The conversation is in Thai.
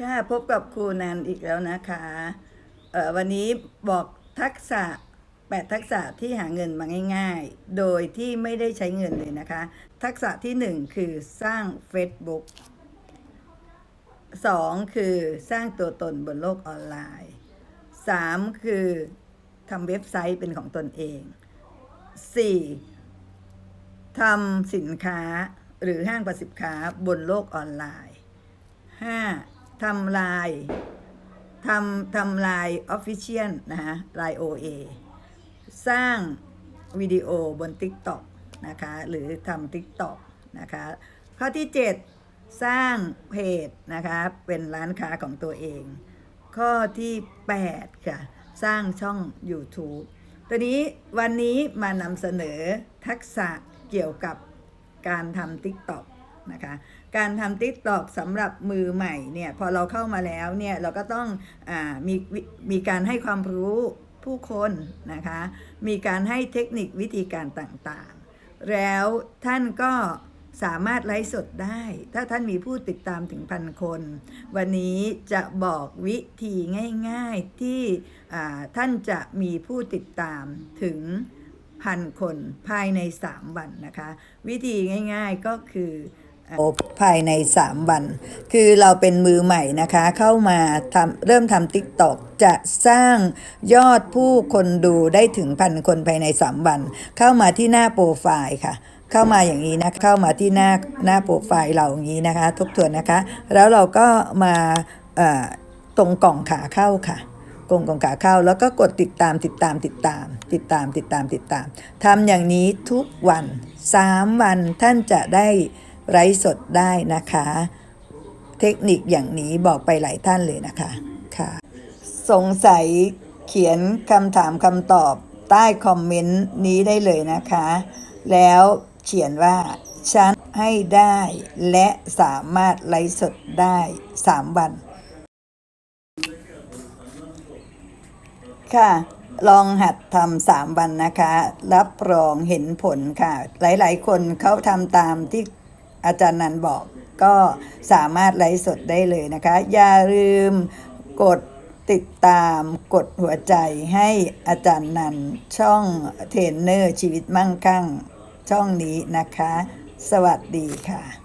ค่ะพบกับครูนันอีกแล้วนะคะเอ่อวันนี้บอกทักษะ 8 ทักษะที่หาเงินมาง่าย ๆ โดยที่ไม่ได้ใช้เงินเลยนะคะ ทักษะทีหนึ่1 คือสร้าง Facebook 2 คือสร้างตัวตนบนโลกออนไลน์ 3 คือทำเว็บไซต์เป็นของตนเอง 4. ทำสินค้าหรือห้างประสินค้าบนโลกออนไลน์ 5. ทำลายทำทำลายออฟฟิเชียลนะฮะลาย OA สร้างวิดีโอบน TikTok นะคะ หรือทำ TikTok นะคะ ข้อที่ 7 สร้างเพจนะคะ เป็นร้านค้าของตัวเอง ข้อที่ 8 ค่ะ สร้างช่อง YouTube ตัวนี้วันนี้มานำเสนอทักษะเกี่ยวกับการทำ TikTok นะคะ การทำ TikTok สำหรับมือใหม่เนี่ยพอเราเข้ามาแล้วเนี่ยเราก็ต้องอมีมีการให้ความรู้ผู้คนนะคะ มีการให้เทคนิควิธีการต่างๆ แล้วท่านก็สามารถไลฟ์สดได้ ถ้าท่านมีผู้ติดตามถึงพันคน วันนี้จะบอกวิธีง่ายๆที่ท่านจะมีผู้ติดตามถึงพันคนภายใน 3 วันนะคะ วิธีง่ายๆก็คือ อ่าภายใน 3 วัน คือเราเป็นมือใหม่นะคะ เข้ามาทำเริ่มทำ TikTok จะสร้างยอดผู้คนดูได้ถึงพันคนภายใน 3 วัน เข้ามาที่หน้าโปรไฟล์ค่ะ เข้ามาอย่างนี้นะ เข้ามาที่หน้าหน้าโปรไฟล์เราอย่างนี้นะคะ ทบทวนนะคะ แล้วเราก็มาตรงกล่องขาเข้าค่ะกลงกล่องขาเข้าแล้วก็กดติดตามติดตามติดตาม ติดตามติดตามติดตามทำอย่างนี้ทุกวัน 3 วันท่านจะได้ ไร้สดได้นะคะ เทคนิคอย่างนี้บอกไปหลายท่านเลยนะคะค่ะ สงสัยเขียนคำถามคำตอบใต้คอมเมนต์นี้ได้เลยนะคะ แล้วเขียนว่าฉันให้ได้และสามารถไลฟ์สดได้ 3 วัน ค่ะ ลองหัดทำสามวันนะคะ รับรองเห็นผลค่ะ หลายๆ คนเขาทำตามที่ อาจารย์นันบอกก็สามารถไลฟ์สดได้เลยนะคะ อย่าลืมกดติดตามกดหัวใจให้อาจารย์นันช่องเทรนเนอร์ชีวิตมั่งคั่งช่องนี้นะคะ สวัสดีค่ะ